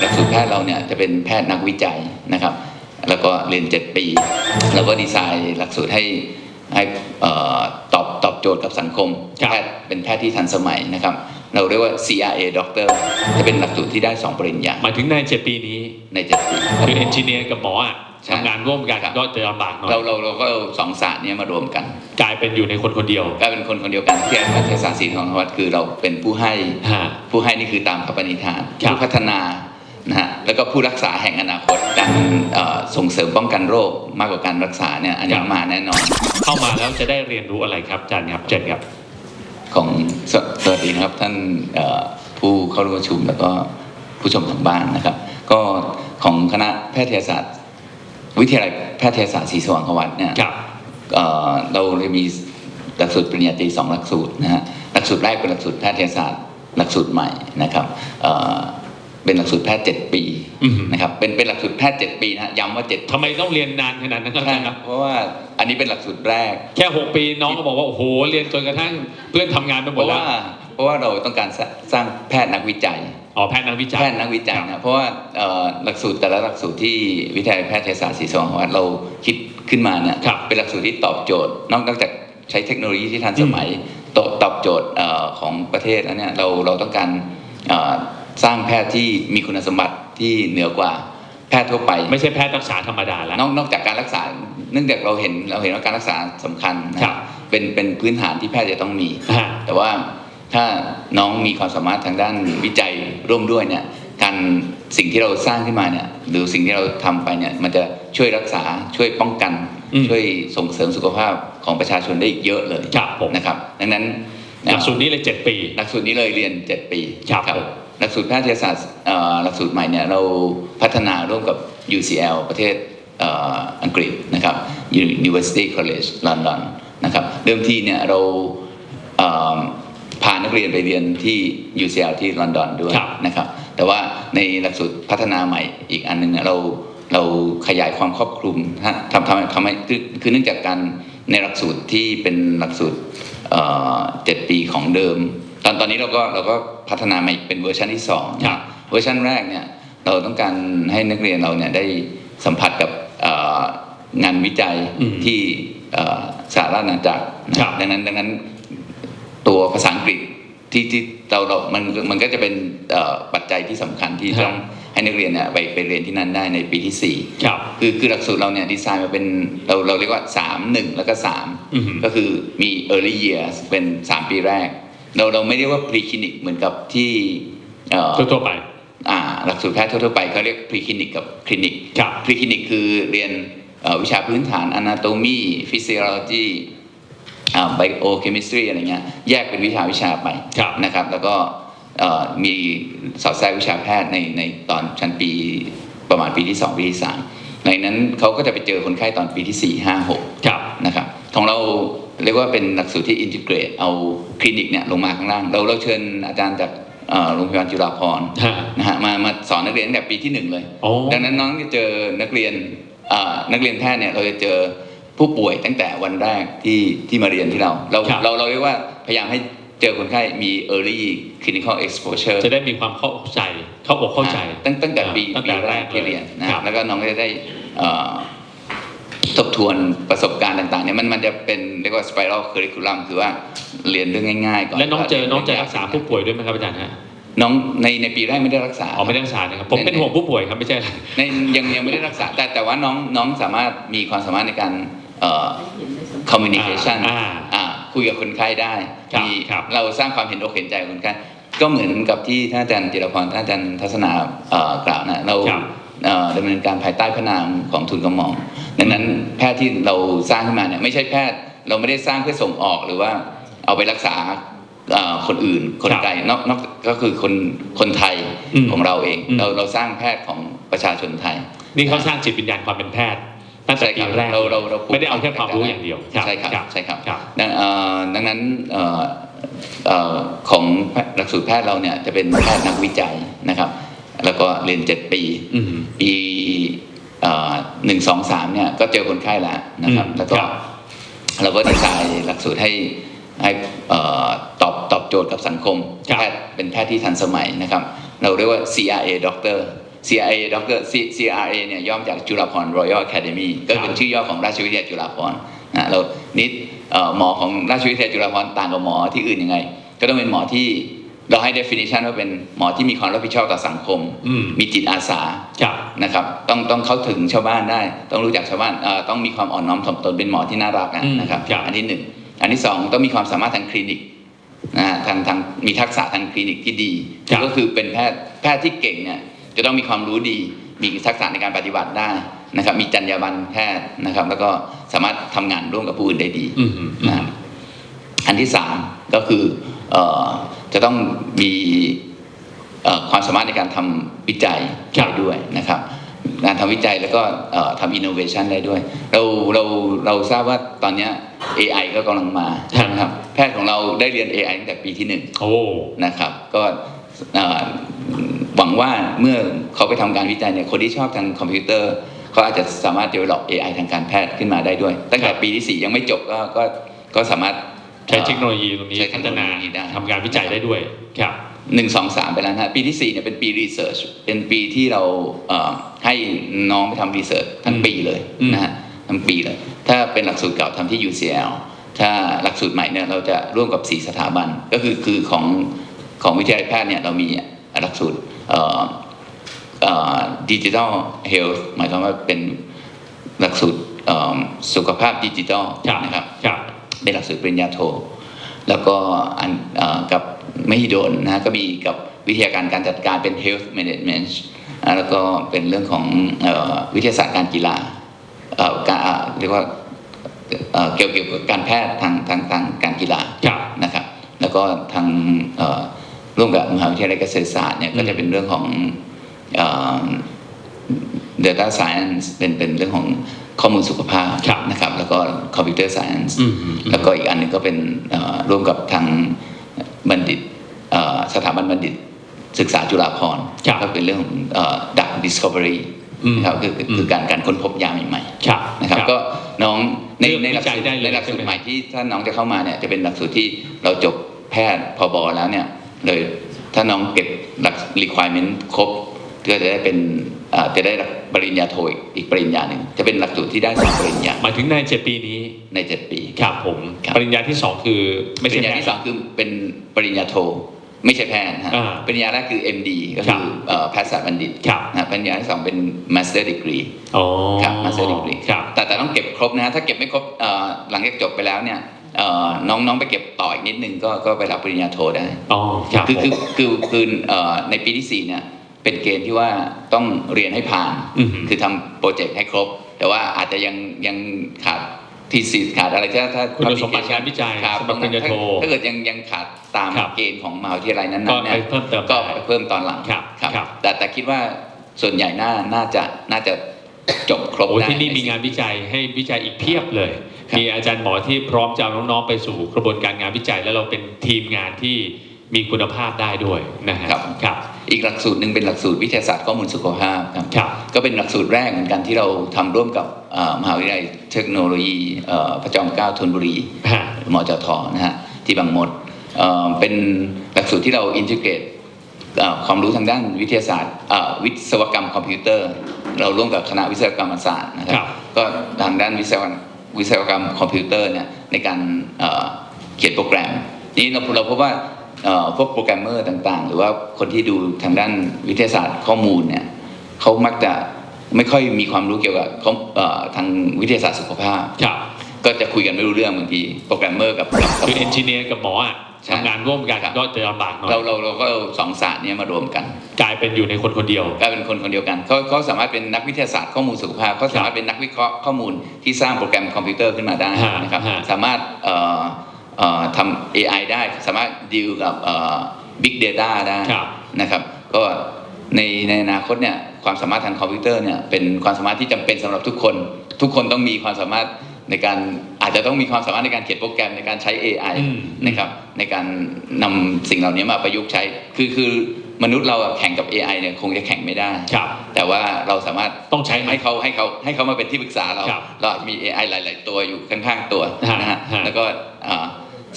หลักสูตรแพทย์เราเนี่ยจะเป็นแพทย์นักวิจัยนะครับ แล้วก็เรียน 7 ปี แล้วก็ดีไซน์หลักสูตรให้ให้เอ่อตอบตอบโจทย์กับสังคมครับแพทย์เป็นแพทย์ที่ทันสมัยนะครับ เราเรียกว่า CRA Doctor จะเป็นหลักสูตรที่ได้ 2 ปริญญาหมายถึงในเจ็ดปีนี้ใน 7 ปีครับคือเอนจิเนียร์กับหมออะใช่ ทำงานร่วมกันครับก็จะลำบากหน่อยเราเราเราก็เอาสองศาสตร์เนี้มารวมกัน กลายเป็นอยู่ในคนคนเดียวกลายเป็นคนคนเดียวกันที่อาจารย์ศาสตร์ศรีทองวัฒน์คือเราเป็นผู้ให้ฮะผู้ให้นี่คือตามพระปณิธานครับผู้พัฒนานะฮะแล้วก็ผู้รักษาแห่งอนาคตการเอ่อส่งเสริมป้องกันโรคมากกว่าการรักษาเนี่ยอันนี้มาแน่นอน เข้ามาแล้วจะได้เรียนรู้อะไรครับอาจารย์ครับเจนครับของสสวัสดีนะครับท่านเอ่อผู้เข้าร่วมประชุมแล้วก็ผู้ชมทางบ้านนะครับ ก็ของคณะแพทยศาสตร์ วิทยาลัยแพทยศาสตร์ศรีสว่างควัตเนี่ยครับ เอ่อเราเลยมีหลักสูตรปริญญาตรีสองหลักสูตรนะฮะหลักสูตรแรกเป็นหลักสูตรแพทยศาสตร์หลักสูตรใหม่นะครับเอ่อเป็นหลักสูตรแพทย์7ปีอือฮึนะครับเป็นเป็นหลักสูตรแพทย์7ปีนะฮะย้ำว่า7ทำไมต้องเรียนนานขนาดนั้นครับอาใช่จารย์คครัรับบเพราะว่าอันนี้เป็นหลักสูตรแรก แค่ 6 ปีน้องก็บอกว่า โอ้โห เรียนจนกระทั่งเพื่อนทำงานไปหเพมดราะแล้ว่าวเพราะว่าเราต้องการสร้างสร้างแพทย์นักวิจัย อ๋อแพทย์นักวิจัยแพทย์นักวิจัยนะเพราะว่าเอ่อหลักสูตรแต่ละหลักสูตรที่วิทยาลัยแพทยศาสตร์ศรีสว่างควัตเราคิดขึ้นมาเนี่ยครับเป็นหลักสูตรที่ตอบโจทย์นอกนอกจากใช้เทคโนโลยีที่ทันสมัยตอบตอบโจทย์เอ่อของประเทศแล้วเนี่ยเราเราต้องการเอ่อสร้างแพทย์ที่มีคุณสมบัติที่เหนือกว่าแพทย์ทั่วไป ไม่ใช่แพทย์รักษาธรรมดาแล้วนอกนอกจากการรักษา เนื่องจากเราเห็นเราเห็นว่าการรักษาสำคัญนะครับเป็นเป็นพื้นฐานที่แพทย์จะต้องมีฮะแต่ว่า ถ้าน้องมีความสามารถทางด้านวิจัยร่วมด้วยเนี่ยการสิ่งที่เราสร้างขึ้นมาเนี่ยหรือสิ่งที่เราทำไปเนี่ยมันจะช่วยรักษาช่วยป้องกันอืมช่วยส่งเสริมสุขภาพของประชาชนได้อีกเยอะเลยครับผมนะครับ ดังนั้นหลักสูตรนี้เลย7ปีหลักสูตรนี้เลยเรียน 7 ปีครับหลักสูตรแพทยศาสตร์เอ่อหลักสูตรใหม่เนี่ยเราพัฒนาร่วมกับ UCL ประเทศเอ่ออังกฤษนะครับ University College London นะครับเดิมทีเนี่ยเราเอ่อพานักเรียนไปเรียนที่ UCL ที่ลอนดอนด้วยครับนะครับ แต่ว่าในหลักสูตรพัฒนาใหม่อีกอันหนึงเนี่ยเราเราขยายความครอบคลุมฮะทำทำทำให้คือคือเนื่องจากการในหลักสูตรที่เป็นหลักสูตรเอ่อเจ็ดปีของเดิม ตอนตอนนี้เราก็เราก็พัฒนามาอีกเป็นเวอร์ชันที่สองครับเวอร์ชันแรกเนี่ยเราต้องการให้นักเรียนเราเนี่ยได้สัมผัสกับเอ่องานวิจัยอืมที่เอ่อสหราชอาณาจักรนะครับดังนั้นดังนั้น ตัวภาษาอังกฤษที่ที่เราเรา มันมันก็จะเป็นเอ่อปัจจัยที่สำคัญที่ครับต้องให้นักเรียนเนี่ยไปไปเรียนที่นั่นได้ในปีที่สี่ครับ คือคือหลักสูตรเราเนี่ยดีไซน์มาเป็นเราเราเรียกว่า 3 1 แล้วก็อือฮึ3ก็คือมี early years เป็น 3 ปีแรก เราเราไม่เรียกว่า pre clinic เหมือนกับที่เอ่อทั่วๆไปอ่าหลักสูตรแพทย์ทั่วๆไปเขาเรียก pre clinic กับ clinic ครับ pre clinic คือเรียนเอ่อวิชาพื้นฐาน anatomy physiology อ่า biochemistry อะไรเงี้ยแยกเป็นวิชาวิชาไปครับนะครับ แล้วก็เอ่อมีสอดแทรกวิชาแพทย์ในในตอนชั้นปีประมาณปีที่ 2 ปีที่ 3 ในนั้นเขาก็จะไปเจอคนไข้ตอนปีที่ 4 5 6ครับนะครับของเราเรียกว่าเป็นหลักสูตรที่อินทิเกรตเอาคลินิกเนี่ยลงมาข้างล่าง เราเราเชิญอาจารย์จากเอ่อโรงพยาบาลจุฬาภรณ์ฮะนะฮะมามาสอนนักเรียนตั้งแต่ปีที่หนึ่งเลยโอ้ดังนั้นน้องจะเจอนักเรียนเอ่อนักเรียนแพทย์เนี่ยเราจะเจอ ผู้ป่วยตั้งแต่วันแรกที่ที่มาเรียนที่เราเราครับ เราเราเรียกว่าพยายามให้เจอคนไข้มี early clinical exposure จะได้มีความเข้าใจเข้าอกเข้าใจ ตั้งตั้งแต่ปีตั้งปีแต่แรแรกกที่เรียนนะคครัรับบแล้วก็น้องก็จะได้เอ่อทบทวนประสบการณ์ต่างๆเนี่ยมันมันจะเป็นเรียกว่า spiral curriculum คือว่าเรียนเรื่องง่ายๆก่อนและน้องเจอรียน้องจะยรักษาผู้ป่วยด้วยไหมครับอาจารย์ฮะน้องในในปีแรกไม่ได้รักษา อ๋อไม่ได้รักษานะครับผมเป็นห่วงผู้ป่วยครับไม่ใช่อะไร ในยังยังไม่ได้รักษาแต่แต่ว่าน้องน้องสามารถมีความสามารถในการ เอ่อ communication อ่าอ่าคุยกับคนไข้ได้ครับมีครับเราสร้างความเห็นอกเห็นใจกับคนไข้ก็เหมือนกับที่ท่านอาจารย์จิรพรท่านอาจารย์ทัศนาเอ่อกล่าวนะเราครับเอ่อดำเนินการภายใต้พระนามของทุนกระหม่อมดังนั้นแพทย์ที่เราสร้างขึ้นมาเนี่ยไม่ใช่แพทย์เราไม่ได้สร้างเพื่อส่งออกหรือว่าเอาไปรักษาเอ่อคนอื่นคนครับไกลนอกนอกก็คือคนคนไทยอืมของเราเองอืมเราเราสร้างแพทย์ของประชาชนไทย นี่เขาสร้างจิตวิญญาณความเป็นแพทย์ ตั้งแต่ใช่ปีครับแรกเราเราเราปลูกไม่ได้เอาแค่ความรู้อย่างเดียวใช่ครับใช่ครับครับดังเอ่อดังนั้นเอ่อเอ่อของหลักสูตรแพทย์เราเนี่ยจะเป็นแพทย์นักวิจัยนะครับ แล้วก็เรียน7ปีอืมปีหนึ่งสองสามเนี่ยก็เจอคนไข้แล้วนะครับอืมแล้วก็ครับเราก็ดีไซน์หลักสูตรให้ให้เอ่อตอบตอบโจทย์กับสังคมครับแพทย์เป็นแพทย์ที่ทันสมัยนะครับ เราเรียกว่า CRA Doctor CRA Doctor C- CRA เนี่ยย่อมาจากจุฬาภรณ์ Royal Academy ก็เป็นชื่อย่อของราชวิทยาลัยจุฬาภรณ์นะเรานิดเอ่อหมอของราชวิทยาลัยจุฬาภรณ์ต่างกับหมอที่อื่นยังไง ก็ต้องเป็นหมอที่เราให้ definition ว่าเป็นหมอที่มีความรับผิดชอบต่อสังคมอืมมีจิตอาสาครับนะครับ ต้องต้องเข้าถึงชาวบ้านได้ ต้องรู้จักชาวบ้านเอ่อต้องมีความอ่อนน้อมถ่อมตนเป็นหมอที่น่ารักอะอืมนะครับครับ อันที่หนึ่ง อันที่สองต้องมีความสามารถทางคลินิกนะฮะทางทางมีทักษะทางคลินิกที่ดีครับก็คือเป็นแพทย์แพทย์ที่เก่งเนี่ย จะต้องมีความรู้ดี มีทักษะในการปฏิบัติได้นะครับ มีจรรยาบรรณแพทย์นะครับ แล้วก็สามารถทำงานร่วมกับผู้อื่นได้ดีอืมอืมอืนะมฮะอันที่สามก็คือเอ่อจะต้องมีเอ่อความสามารถในการทำวิจัยครับได้ด้วยนะครับการทำวิจัยแล้วก็เอ่อทำอินโนเวชันได้ด้วย เราเราเราทราบว่าตอนเนี้ย AI ก็กำลังมาใช่ไหมครับ แพทย์ของเราได้เรียน AI ตั้งแต่ปีที่หนึ่งโอ้นะครับ ก็เอ่อ หวังว่าเมื่อเขาไปทำการวิจัยเนี่ยคนที่ชอบทางคอมพิวเตอร์เขาอาจจะสามารถ develop AI ทางการแพทย์ขึ้นมาได้ด้วย ตั้งแต่ปีที่ 4 ยังไม่จบก็ก็ก็สามารถใช้เทคโนโลยีตรงนี้ใช้เทพัคฒโนโลนายีได้ทำงานวิจัยได้ด้วยครับหนึ่งสองสามไปแล้วนะฮะปีที่4เนี่ยเป็นปี research เป็นปีที่เราเอ่อให้น้องไปทำ research ทั้งปีเลยอืมนะฮะทั้งปีเลย ถ้าเป็นหลักสูตรเก่าทำที่ UCL ถ้าหลักสูตรใหม่เนี่ยเราจะร่วมกับ4สถาบันก็คือคือของของวิทยาลัยแพทย์เนี่ยเรามี หลักสูตรดิจิทัลเฮลท์หมายความว่าเป็นหลักสูตรเอ่อสุขภาพดิจิทัลครับนะครับครับเป็นหลักสูตรปริญญาโท แล้วก็อันเอ่อกับมหิดลนะฮะก็มีกับวิทยาการการจัดการเป็น health management อ่าแล้วก็เป็นเรื่องของเอ่อวิทยาศาสตร์การกีฬาเอ่อการอ่าเรียกว่าเอ่อเกี่ยวเกี่ยวกับการแพทย์ทางทางทางการกีฬาครับนะครับ แล้วก็ทางเอ่อ ร่วมกับมหาวิทยาลัยเกษตรศาสตร์เนี่ยอืมก็จะเป็นเรื่องของเอ่อ data science เป็นเป็นเรื่องของข้อมูลสุขภาพครับนะครับ แล้วก็ computer science อืมอืมอืมแล้วก็อีกอันหนึงก็เป็นเอ่อร่วมกับทางบัณฑิตเอ่อสถาบันบัณฑิตศึกษาจุฬาภรณ์ครับก็เป็นเรื่องของดัก discovery อืมนะครับคือคือคือการการค้นพบยาใหม่ครับๆนะครับก็น้องในเลือกในหลักวิจัยสูตรได้เลยในหลักสูตใช่รไหมใหม่ที่ถ้าน้องจะเข้ามาเนี่ยจะเป็นหลักสูตรที่เราจบแพทย์พบแล้วเนี่ย เลยถ้าน้องเก็บหลัก requirement ครบก็จะได้เป็นเอ่อจะได้รับปริญญาโทอีกอีกปริญญาหนึ่งจะเป็นหลักสูตรที่ได้สองปริญญาหมายถึงในเจ็ดปีนี้ในเจ็ดปีครับผมครับปริญญาที่สองคือปไม่ริใช่ญญาแพทที่ย์สองคือเป็นปริญญาโทไม่ใช่แพทย์นะฮะอ่าปริญญาแรกคือ MD ก็ครัคืบอเอ่อแพทยศาสตร์บัณฑิตครับนะปริญญาที่สองเป็น Master Degree อ๋อครับ Master Degree ครับแต่แต่ต้องเก็บครบนะฮะถ้าเก็บไม่ครบเอ่อหลังจากจบไปแล้วเนี่ยเอ่อ น้องน้องไปเก็บต่ออีกนิดนึงก็ก็ไปรับปริญญาโทได้อ๋อครับคือผมคือคือคือเอ่อในปีที่สี่เนี่ยเป็นเกณฑ์ที่ว่าต้องเรียนให้ผ่านอืมคือทำโปรเจกต์ให้ครบ แต่ว่าอาจจะยังยังขาดทีสิขาดอะไรถ้าถ้าคุณสมบัติงานวิจัยครับสำหรับปริญญาโทถ้าเกิดยังยังขาดตามครับเกณฑ์ของมหาวิทยาลัยนั้นก็ๆเนี่ไปยเพิ่มเติมก็ได้ไปเพิ่มตอนหลังครับครับ แต่แต่คิดว่าส่วนใหญ่น่าน่าจะน่าจะ จบครบโอ้ได้ ที่นี่มีงานวิจัยให้วิจัยอีกเพียบเลย ครับ มีอาจารย์หมอที่พร้อมจะเอาน้องๆไปสู่กระบวนการงานวิจัย แล้วเราเป็นทีมงานที่มีคุณภาพได้ด้วยนะฮะครับครับ อีกหลักสูตรหนึ่งเป็นหลักสูตรวิทยาศาสตร์ข้อมูลสุขภาพครับครับ ก็เป็นหลักสูตรแรกเหมือนกันที่เราทำร่วมกับเอ่อมหาวิทยาลัยเทคโนโลยีเอ่อพระจอมเกล้าธนบุรี ฮะ มจทนะฮะที่บางมดเอ่อเป็นหลักสูตรที่เราอินทิเกรตความรู้ทางด้านวิทยาศาสตร์เอ่อวิศวกรรมคอมพิวเตอร์ เราร่วมกับคณะวิศวกรรมศาสตร์นะคครัรับบก็ทางด้านวิศวกรรมวิศวกรรมคอมพิวเตอร์เนี่ยในการเอ่อเขียนโปรแกรม นี่เราเราพบว่าเอ่อพวกโปรแกรมเมอร์ต่างๆ หรือว่าคนที่ดูทางด้านวิทยาศาสตร์ข้อมูลเนี่ยเขามักจะไม่ค่อยมีความรู้เกี่ยวกับข้อเอ่อทางวิทยาศาสตร์สุขภาพครับก็จะคุยกันไม่รู้เรื่องบางทีโปรแกรมเมอร์กับกับกับคือเอนจิเนียร์กับหมออะใช่ทำงานร่วมกันครับก็จะลำบากหน่อยเราเราเราก็เอาสองศาสตร์เนี้มารวมกัน กลายเป็นอยู่ในคนคนเดียว กลายเป็นคนคนเดียวกันเขาเขาสามารถเป็นนักวิทยาศาสตร์ข้อมูลสุขภาพเขาสามารถเป็นนักวิเคราะห์ข้อมูลที่สร้างโปรแกรมคอมพิวเตอร์ขึ้นมาได้ฮะนะครับฮะสามารถเอ่อเอ่อทำ AI ได้สามารถดีลกับเอ่อ Big Data ได้ครับนะครับก็ในในอนาคตเนี่ยความสามารถทางคอมพิวเตอร์เนี่ยเป็นความสามารถที่จำเป็นสำหรับทุกคน ทุกคนต้องมีความสามารถในการอาจจะต้องมีความสามารถในการเขียนโปรแกรมในการใช้ AI อืมนะครับในการนำสิ่งเหล่านี้มาประยุกต์ใช้คือคือ มนุษย์เราอะแข่งกับ AI เนี่ยคงจะแข่งไม่ได้ครับแต่ว่าเราสามารถต้องใช้ไหมให้เขาให้เขาให้เขามาเป็นที่ปรึกษาเราครับเราอาจจะมี AI หลาย ๆ ตัวอยู่ข้างๆตัวฮะนะฮะฮะแล้วก็อ่า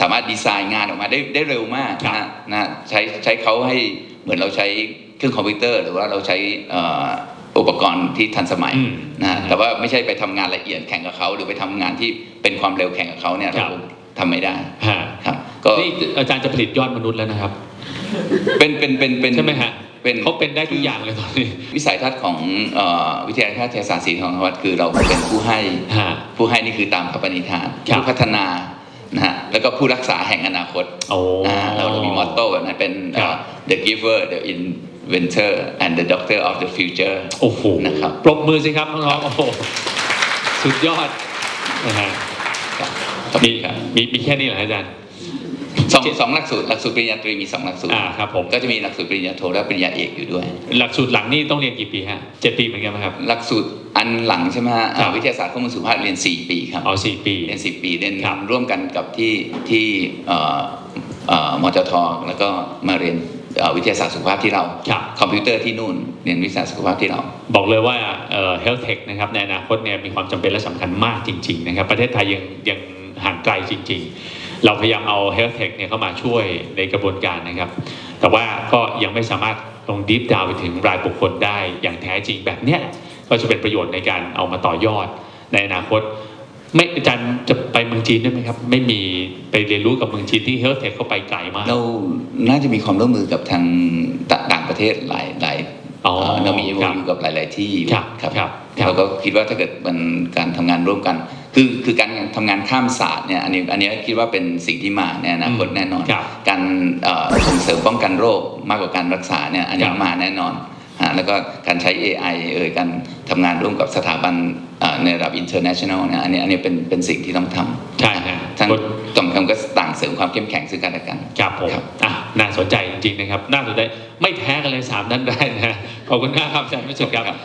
สามารถดีไซน์งานออกมาได้ได้เร็วมากครับนะฮะนะฮะใช้ใช้เขาให้เหมือนเราใช้เครื่องคอมพิวเตอร์ หรือว่าเราใช้เอ่ออุปกรณ์ที่ทันสมัยอืมนะฮะแต่ว่าไม่ใช่ไปทำงานละเอียดแข่งกับเขาหรือไปทำงานที่เป็นความเร็วแข่งกับเขาเนี่ยครัเราบทำไม่ได้ฮะครับก็นี่อาจารย์จะผลิตยอดมนุษย์แล้วนะครับ เป็นเป็นเป็นเป็น ใช่ไหมฮะเป็น เขาเป็นได้ทุกอย่างเลยตอนนี้ วิสัยทัศน์ของเอ่อวิทยาลัยแพทยศาสตร์ศรีทองวัดคือเราเป็นผู้ให้ ฮะ ผู้ให้นี่คือตามพระปณิธานครับ ผู้พัฒนานะฮะแล้วก็ผู้รักษาแห่งอนาคตโอ้ นะฮะเราเรามีมอตโต้แบบนั้นเป็นเอ่อ ครับ the giver the inventor and the doctor of the future โอ้โหนะครับ ปรบมือสิครับน้องๆโอ้โหสุดยอดนะฮะ ครับขอบมีคุณครับมีมีแค่นี้เหรออาจารย์ สองสองหลักสูตรหลักสูตรปริญญาตรีมีสองหลักสูตรอ่าครับผมก็จะมีหลักสูตรปริญญาโทและปริญญาเอกอยู่ด้วย หลักสูตรหลังนี่ต้องเรียนกี่ปีฮะเจ็ดปีเหมือนกันไหมครับ หลักสูตรอันหลังใช่ไหมฮะครับอ่าวิทยาศาสตร์ข้อมูลสุขภาพเรียน 4 ปีครับเอาสี่ปีเรียน10 ปีเรียนครับร่วมกันกับที่ที่เอ่อเอ่อมจทแล้วก็มาเรียนเอ่อวิทยาศาสตร์สุขภาพที่เราครับคอมพิวเตอร์ที่นู่นเรียนวิทยาศาสตร์สุขภาพที่เรา บอกเลยว่าเอ่อ health tech นะครับในอนาคตเนี่ยมีความจำเป็นและสำคัญมากจริง ๆ นะครับ ประเทศไทยยังยังห่างไกลจริง ๆ เราพยายามเอา health tech เนี่ยเข้ามาช่วยในกระบวนการนะครับ แต่ว่าก็ยังไม่สามารถลงดีฟดาวไปถึงรายบุคคลได้อย่างแท้จริงแบบเนี้ยก็จะเป็นประโยชน์ในการเอามาต่อยอดในอนาคต ไม่อาจารย์จะไปเมืองจีนด้วยไหมครับ ไม่มีไปเรียนรู้กับเมืองจีนที่ health tech เข้าไปไกลมาก เราน่าจะมีความร่วมมือกับทางตต่างประเทศหลายหลายอ๋อเอ่อเรามีครับอยู่กับหลาย ๆ ที่อยู่ครับครับครับเราก็คิดว่าถ้าเกิดมันการทำงานร่วมกัน คือคือการทำงานข้ามศาสตร์เนี่ยอันนี้อันนี้คิดว่าเป็นสิ่งที่มาในอนาคตอืมแน่นอนครับการเอ่อส่งเสริมป้องกันโรคมากกว่าการรักษาเนี่ยอันนี้ครับมาแน่นอนฮะแล้วก็การใช้ AI เอ่ยการทำงานร่วมกับสถาบันเอ่อในระดับ international เนี่ยอันนี้อันนี้เป็นเป็นสิ่งที่ต้องทำใช่ฮะทั้งตรงกันก็ต่างเสริมความเข้มแข็งซึ่งกันและกันครับผมครับอะน่าสนใจจริงๆนะครับ น่าสนใจไม่แพ้กันเลยสามท่านได้นะขอบคุณมากครับอาจารย์วิสุทธิ์ครับ